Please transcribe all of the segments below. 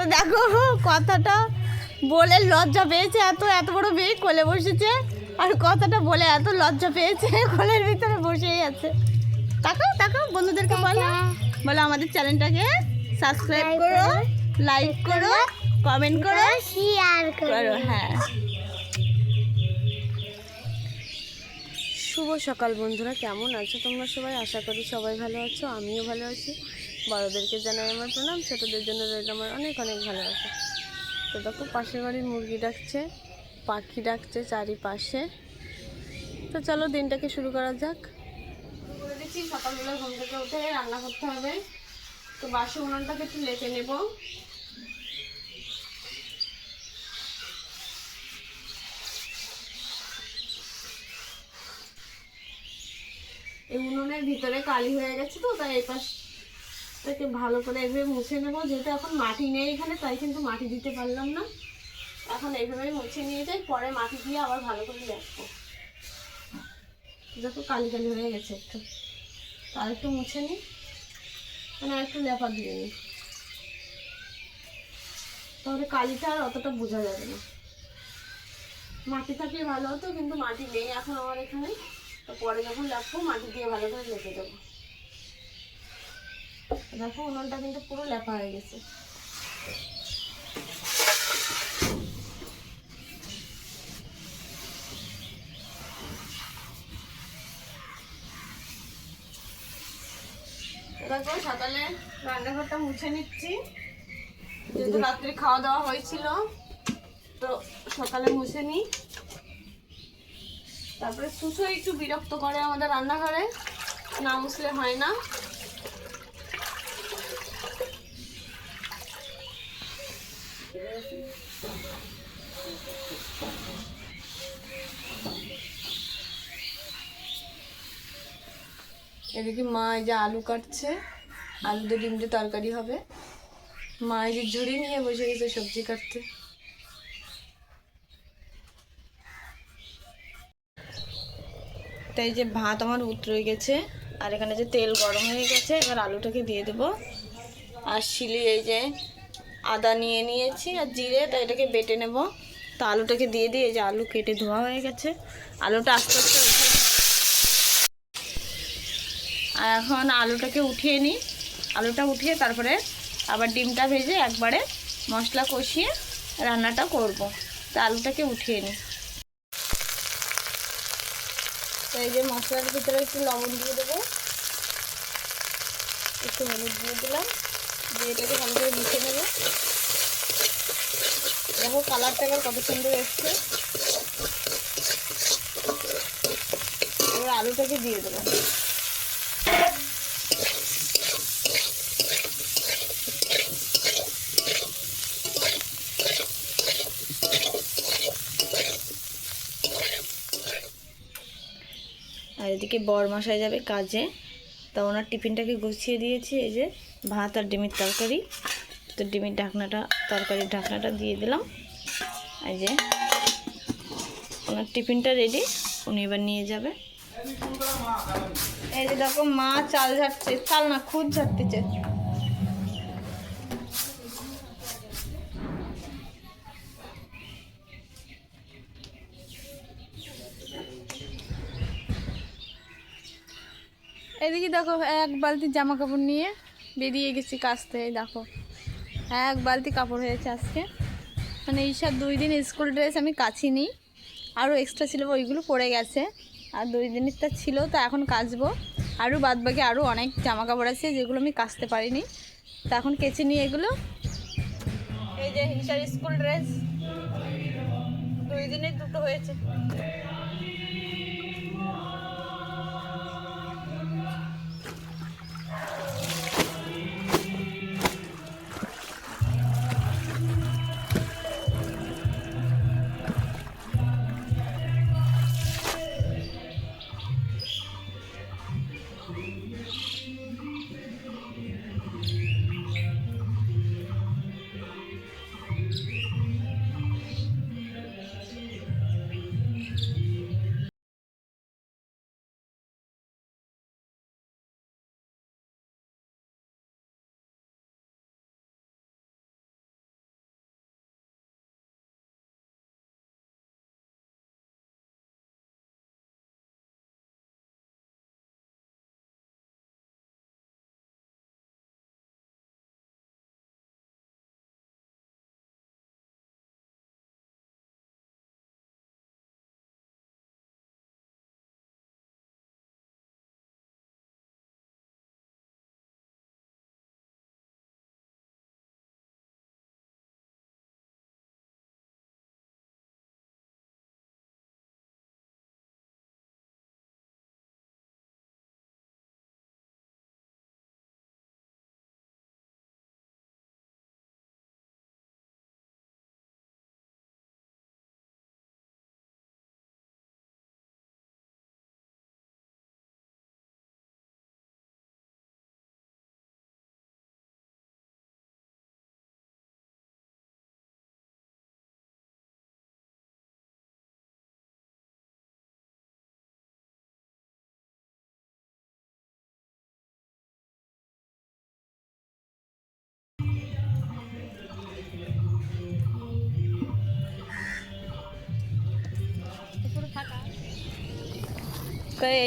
তো দেখো কথাটা বলে লজ্জা পেয়েছে এত এত বড় মেয়ে কোলে বসেছে। আর কথাটা বলে এত লজ্জা পেয়েছে কোলের ভিতরে বসেই আছে। তাকাও তাকাও বন্ধুদেরকে বলো। বলো আমাদের চ্যানেলটাকে সাবস্ক্রাইব করো লাইক করো কমেন্ট করো শেয়ার করো হ্যাঁ। শুভ সকাল বন্ধুরা কেমন আছো তোমরা সবাই? আশা করি সবাই ভালো আছো আমিও ভালো আছি। বড়োদেরকে জানাই আমার প্রণাম, ছোটোদের জন্য রইল আমার অনেক অনেক ভালো আছে তো দেখো, পাশের বাড়ির মুরগি ডাকছে, পাখি ডাকছে চারিপাশে। তো চলো, দিনটাকে শুরু করা যাক। দিচ্ছি, সকালবেলা ঘুম থেকে উঠে রান্না করতে হবে। তো বাসি উনানটাকে একটু লেপে নেব। এই উনুনের ভিতরে কালি হয়ে গেছে তো, তাই এই পাশটাকে ভালো করে এইভাবে মুছে নেব। যেহেতু এখন মাটি নেই এখানে, তাই কিন্তু মাটি দিতে পারলাম না। এখন এইভাবেই মুছে নিয়ে যাই, পরে মাটি দিয়ে আবার ভালো করে লেপবো দেখো কালি কালি হয়ে গেছে একটু। আর একটু মুছে নিই। মানে একটু লেপা দিয়ে নিই। তাহলে কালিটা আর অতটা বোঝা যাবে না। মাটি থাকলে ভালো হতো, কিন্তু মাটি নেই এখন আমার এখানে। তো পরে যখন রাখব মাটি দিয়ে ভালো করে লেপে দেবো। দেখো, উনুনটা কিন্তু পুরো লেপা হয়ে গেছে। দেখো, সকালে রান্নাঘরটা মুছে নিচ্ছি। যেহেতু রাত্রে খাওয়া দাওয়া হয়েছিল, তো সকালে মুছে নিই। তারপরে সুসো একটু বিরক্ত করে আমাদের রান্নাঘরে, না মুছলে হয় না। এদিকে মা এই যে আলু কাটছে। আলু দিয়ে ডিম দিয়ে তরকারি হবে। মা এই যে ঝুড়ি নিয়ে বসে গেছে সবজি কাটতে। তাই যে ভাত আমার উতরে গেছে, আর এখানে যে তেল গরম হয়ে গেছে, এবার আলুটাকে দিয়ে দেবো। আর শিলি এই যে আদা নিয়ে নিয়েছি আর জিরে তাই এটাকে বেটে নেব। তো আলুটাকে দিয়ে দিয়ে যে আলু কেটে ধোয়া হয়ে গেছে। আলুটা আস্তে আস্তে আর এখন আলুটাকে উঠিয়ে নিই। আলুটা উঠিয়ে তারপরে আবার ডিমটা ভেজে একবারে মশলা কষিয়ে রান্নাটা করব। তো আলুটাকে উঠিয়ে নিই। তো এই যে মশলার ভিতরে একটু লবণ দিয়ে দেবো। একটু হলুদ দিয়ে দিলাম। দিয়ে এটাকে ভালো করে মিশে নেব। দেখো কালারটা এবার কত সুন্দর এসছে। এবার আলুটাকে দিয়ে দেবো। আর এদিকে বর মশাই যাবে কাজে। তা ওনার টিফিনটাকে গুছিয়ে দিয়েছি, এই যে ভাত আর ডিমের তরকারি। তো ডিমের ঢাকনাটা, তরকারির ঢাকনাটা দিয়ে দিলাম। এই যে ওনার টিফিনটা রেডি উনি এবার নিয়ে যাবে। এই যে দেখো মা চাল ঝাড়ছে, চাল না, খুদ ঝাড়তেছে এদিকে দেখো, এক বালতি জামা কাপড় নিয়ে বেরিয়ে গেছি থেকে দেখো। এক বালতি কাপড় হয়েছে আজকে। মানে ঈশার দুই দিন স্কুল ড্রেস আমি কাছিনি আরও এক্সট্রা ছিল ওইগুলো পড়ে গেছে। আর দুই দিনেরটা ছিল, তো এখন কাচবো। আরও বাদ বাকি আরও অনেক জামা কাপড় আছে যেগুলো আমি কাচতে পারিনি। তা এখন কেচে নিই এগুলো। এই যে ঈশার স্কুল ড্রেস। দুই দিনের দুটো হয়েছে।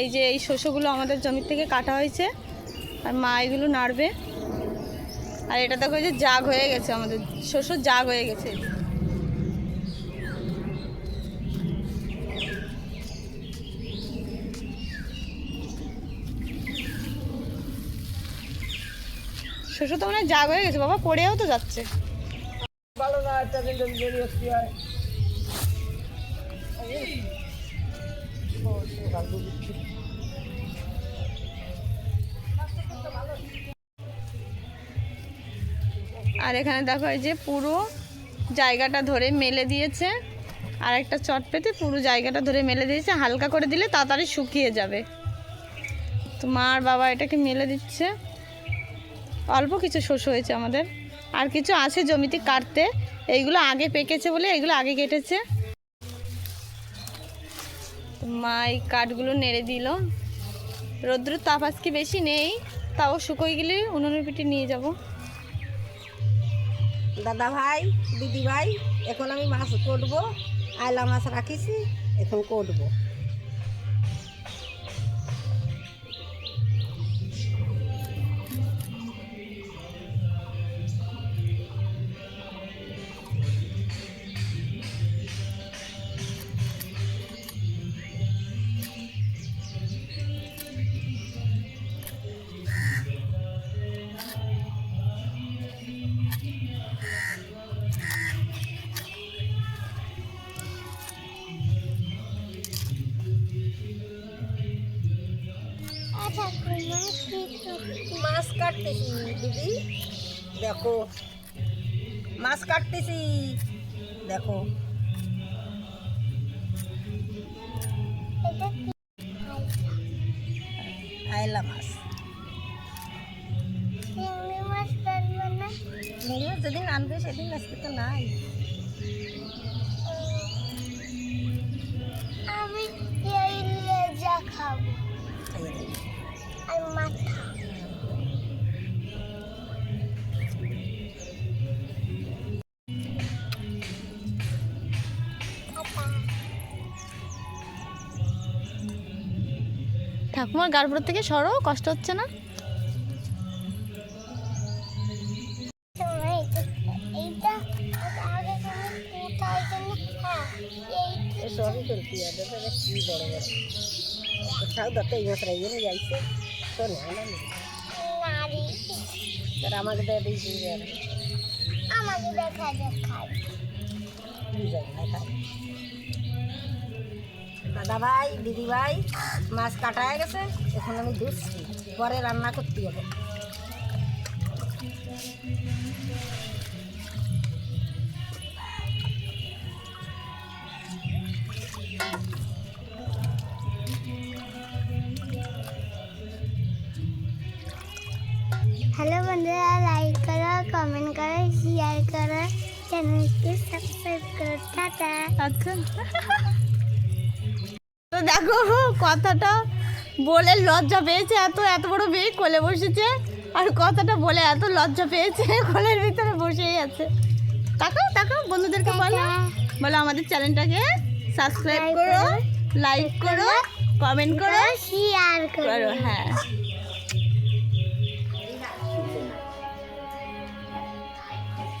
এই যে এই শস্যগুলো আমাদের জমির থেকে কাটা হয়েছে, আর মা এগুলো নাড়বে। আর এটা দেখো যে জাগ হয়ে গেছে আমাদের, শস্য জাগ হয়ে গেছে। শস্য তো মানে জাগ হয়ে গেছে, বাবা পড়েও তো যাচ্ছে। ভালো না, একটা দিন আর এখানে দেখো এই যে পুরো জায়গাটা ধরে মেলে দিয়েছে। আর একটা চট পেতে পুরো জায়গাটা ধরে মেলে দিয়েছে। হালকা করে দিলে তাড়াতাড়ি শুকিয়ে যাবে। তো মা আর বাবা এটাকে মেলে দিচ্ছে। অল্প কিছু শস্য হয়েছে আমাদের। আর কিছু আছে জমিতে কাটতে। এইগুলো আগে পেকেছে বলে এইগুলো আগে কেটেছে। মা এই কাঠগুলো নেড়ে দিল। রৌদ্র তাপ আজকে বেশি নেই, তাও শুকোই গেলে উনুনের পিঠে নিয়ে যাব। দাদা ভাই, দিদি ভাই, এখন আমি মাছ করব আয়লা মাছ রাখিছি, এখন করব। মাছ কাটতেছি দিদি। দেখো। মাছ কাটতেছি। দেখো। আয়লা মাছ। যেদিন আনবে সেদিন আজকে তো নাই। আমি খাব। আর মাথা। যাইছে তো নেয় না? নেই। নারী। তার আমাকে দেখা দেখায় না দাদা ভাই দিদি ভাই মাছ কাটা হয়ে গেছে। এখন আমি ধুচ্ছি। পরে রান্না করতে হবে। হ্যালো বন্ধুরা লাইক করো কমেন্ট করো শেয়ার করো চ্যানেলকে সাবস্ক্রাইব করো টাটা। আচ্ছা। দেখো কথাটা বলে লজ্জা পেয়েছে এত এত বড় মেয়ে কোলে বসেছে। আর কথাটা বলে এত লজ্জা পেয়েছে কোলের ভিতরে বসেই আছে। তাকাও তাকাও বন্ধুদেরকে বলো। বলো আমাদের চ্যানেলটাকে সাবস্ক্রাইব করো লাইক করো কমেন্ট করো শেয়ার করো। করো হ্যাঁ।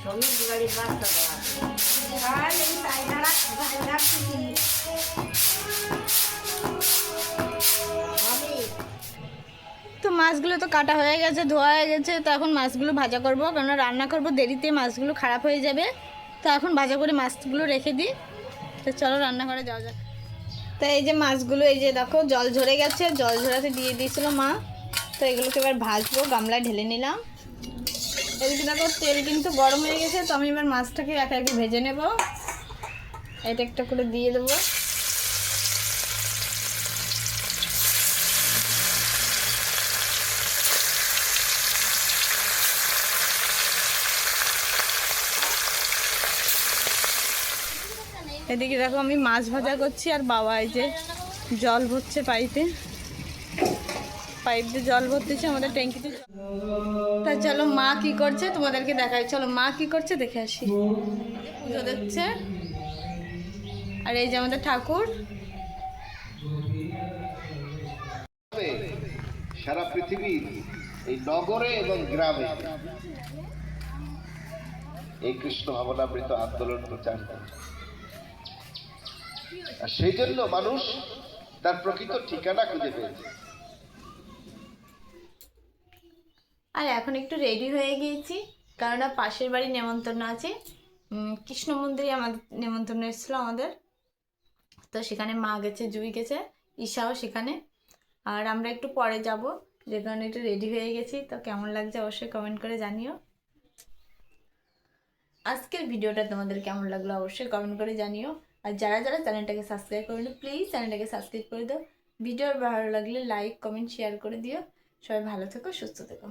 তো মাছগুলো তো কাটা হয়ে গেছে, ধোয়া হয়ে গেছে, তো এখন মাছগুলো ভাজা করব। কেননা রান্না করব, দেরিতে মাছগুলো খারাপ হয়ে যাবে। তো এখন ভাজা করে মাছগুলো রেখে দিই। তো চলো রান্নাঘরে যাওয়া যাক। তো এই যে মাছগুলো, এই যে দেখো, জল ঝরে গেছে। জল ঝরাতে দিয়ে দিয়েছিল মা। তো এগুলোকে এবার ভাজবো, গামলায় ঢেলে নিলাম। এদিকে দেখো, তেল কিন্তু গরম হয়ে গেছে, তো আমি এবার মাছটাকে একা একে ভেজে নেব। এটা একটা করে দিয়ে দেবো। এদিকে দেখো আমি মাছ ভাজা করছি আর বাবা এই যে জল ভরছে পাইপে। পাইপ দিয়ে জল ভরতেছে, আমাদের ট্যাঙ্কিতে তা চলো মা কি করছে তোমাদেরকে দেখাই। চলো মা কি করছে দেখে আসি। পুজো দিচ্ছে। আর এই যে আমাদের ঠাকুর। সারা পৃথিবীর এই নগরে এবং গ্রামে এই কৃষ্ণ ভাবনামৃত আন্দোলন প্রচার করে আর সেই জন্য মানুষ তার প্রকৃত ঠিকানা খুঁজে পেয়েছে। আর এখন একটু রেডি হয়ে গিয়েছি, কেননা পাশের বাড়ি নেমন্তন্ন আছে। কৃষ্ণ মন্দিরে আমাদের নেমন্তন্ন এসেছিল আমাদের। তো সেখানে মা গেছে, জুই গেছে, ঈশাও সেখানে। আর আমরা একটু পরে যাব, যে কারণে একটু রেডি হয়ে গেছি। তো কেমন লাগছে অবশ্যই কমেন্ট করে জানিও। আজকের ভিডিওটা তোমাদের কেমন লাগল অবশ্যই কমেন্ট করে জানিও। আর যারা যারা চ্যানেলটাকে সাবস্ক্রাইব করেনি প্লিজ চ্যানেলটাকে সাবস্ক্রাইব করে দাও। ভিডিও ভালো লাগলে লাইক কমেন্ট শেয়ার করে দিও। সবাই ভালো থেকো, সুস্থ থেকো।